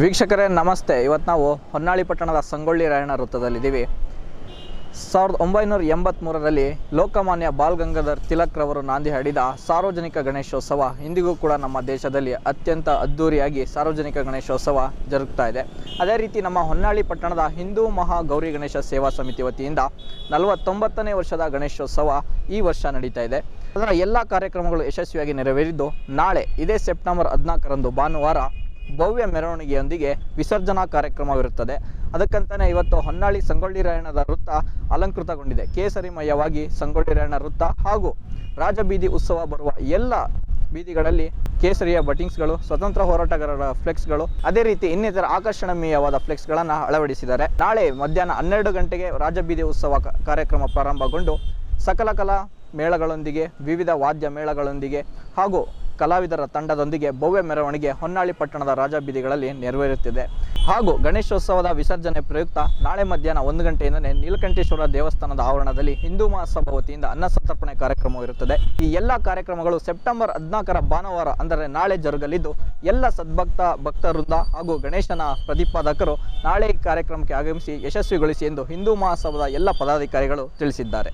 ವೀಕ್ಷಕರೇ, ನಮಸ್ತೆ. ಇವತ್ತು ನಾವು ಹೊನ್ನಾಳಿ ಪಟ್ಟಣದ ಸಂಗೊಳ್ಳಿ ರಾಯಣ್ಣ ವೃತ್ತದಲ್ಲಿದ್ದೀವಿ. ಸಾವಿರದ ಒಂಬೈನೂರ ಎಂಬತ್ತ್ಮೂರರಲ್ಲಿ ಲೋಕಮಾನ್ಯ ಬಾಲ್ ಗಂಗಾಧರ್ ತಿಲಕ್ ರವರು ನಾಂದಿ ಹಾಡಿದ ಸಾರ್ವಜನಿಕ ಗಣೇಶೋತ್ಸವ ಇಂದಿಗೂ ಕೂಡ ನಮ್ಮ ದೇಶದಲ್ಲಿ ಅತ್ಯಂತ ಅದ್ಧೂರಿಯಾಗಿ ಸಾರ್ವಜನಿಕ ಗಣೇಶೋತ್ಸವ ಜರುಗ್ತಾ ಇದೆ. ಅದೇ ರೀತಿ ನಮ್ಮ ಹೊನ್ನಾಳಿ ಪಟ್ಟಣದ ಹಿಂದೂ ಮಹಾ ಗೌರಿ ಗಣೇಶ ಸೇವಾ ಸಮಿತಿ ವತಿಯಿಂದ ನಲವತ್ತೊಂಬತ್ತನೇ ವರ್ಷದ ಗಣೇಶೋತ್ಸವ ಈ ವರ್ಷ ನಡೀತಾ ಇದೆ. ಅದರ ಎಲ್ಲ ಕಾರ್ಯಕ್ರಮಗಳು ಯಶಸ್ವಿಯಾಗಿ ನೆರವೇರಿದ್ದು ನಾಳೆ ಇದೇ ಸೆಪ್ಟೆಂಬರ್ ಹದಿನಾಲ್ಕರಂದು ಭಾನುವಾರ ಭವ್ಯ ಮೆರವಣಿಗೆಯೊಂದಿಗೆ ವಿಸರ್ಜನಾ ಕಾರ್ಯಕ್ರಮವಿರುತ್ತದೆ. ಅದಕ್ಕಂತಾನೆ ಇವತ್ತು ಹೊನ್ನಾಳಿ ಸಂಗೊಳ್ಳಿ ರಾಯಣ್ಣದ ವೃತ್ತ ಅಲಂಕೃತಗೊಂಡಿದೆ. ಕೇಸರಿಮಯವಾಗಿ ಸಂಗೊಳ್ಳಿ ರಾಯಣ್ಣ ವೃತ್ತ ಹಾಗೂ ರಾಜಬೀದಿ ಉತ್ಸವ ಬರುವ ಎಲ್ಲ ಬೀದಿಗಳಲ್ಲಿ ಕೇಸರಿಯ ಬಟಿಂಗ್ಸ್ಗಳು, ಸ್ವತಂತ್ರ ಹೋರಾಟಗಾರರ ಫ್ಲೆಕ್ಸ್ಗಳು, ಅದೇ ರೀತಿ ಇನ್ನಿತರ ಆಕರ್ಷಣೀಯವಾದ ಫ್ಲೆಕ್ಸ್ಗಳನ್ನು ಅಳವಡಿಸಿದ್ದಾರೆ. ನಾಳೆ ಮಧ್ಯಾಹ್ನ ಹನ್ನೆರಡು ಗಂಟೆಗೆ ರಾಜಬೀದಿ ಉತ್ಸವ ಕಾರ್ಯಕ್ರಮ ಪ್ರಾರಂಭಗೊಂಡು ಸಕಲ ಕಲಾ ಮೇಳಗಳೊಂದಿಗೆ, ವಿವಿಧ ವಾದ್ಯ ಮೇಳಗಳೊಂದಿಗೆ ಹಾಗೂ ಕಲಾವಿದರ ತಂಡದೊಂದಿಗೆ ಭವ್ಯ ಮೆರವಣಿಗೆ ಹೊನ್ನಾಳಿ ಪಟ್ಟಣದ ರಾಜಬೀದಿಗಳಲ್ಲಿ ನೆರವೇರುತ್ತಿದೆ. ಹಾಗೂ ಗಣೇಶೋತ್ಸವದ ವಿಸರ್ಜನೆ ಪ್ರಯುಕ್ತ ನಾಳೆ ಮಧ್ಯಾಹ್ನ ಒಂದು ಗಂಟೆಯಿಂದಲೇ ನೀಲಕಂಠೇಶ್ವರ ದೇವಸ್ಥಾನದ ಆವರಣದಲ್ಲಿ ಹಿಂದೂ ಮಹಾಸಭಾ ವತಿಯಿಂದ ಅನ್ನ ಸಂತರ್ಪಣೆ ಕಾರ್ಯಕ್ರಮವಿರುತ್ತದೆ ಈ ಎಲ್ಲ ಕಾರ್ಯಕ್ರಮಗಳು ಸೆಪ್ಟೆಂಬರ್ ಹದಿನಾಲ್ಕರ ಭಾನುವಾರ, ಅಂದರೆ ನಾಳೆ ಜರುಗಲಿದ್ದು, ಎಲ್ಲ ಸದ್ಭಕ್ತ ಭಕ್ತವೃಂದ ಹಾಗೂ ಗಣೇಶನ ಪ್ರತಿಪಾದಕರು ನಾಳೆ ಕಾರ್ಯಕ್ರಮಕ್ಕೆ ಆಗಮಿಸಿ ಯಶಸ್ವಿಗೊಳಿಸಿ ಎಂದು ಹಿಂದೂ ಮಹಾಸಭಾದ ಎಲ್ಲ ಪದಾಧಿಕಾರಿಗಳು ತಿಳಿಸಿದ್ದಾರೆ.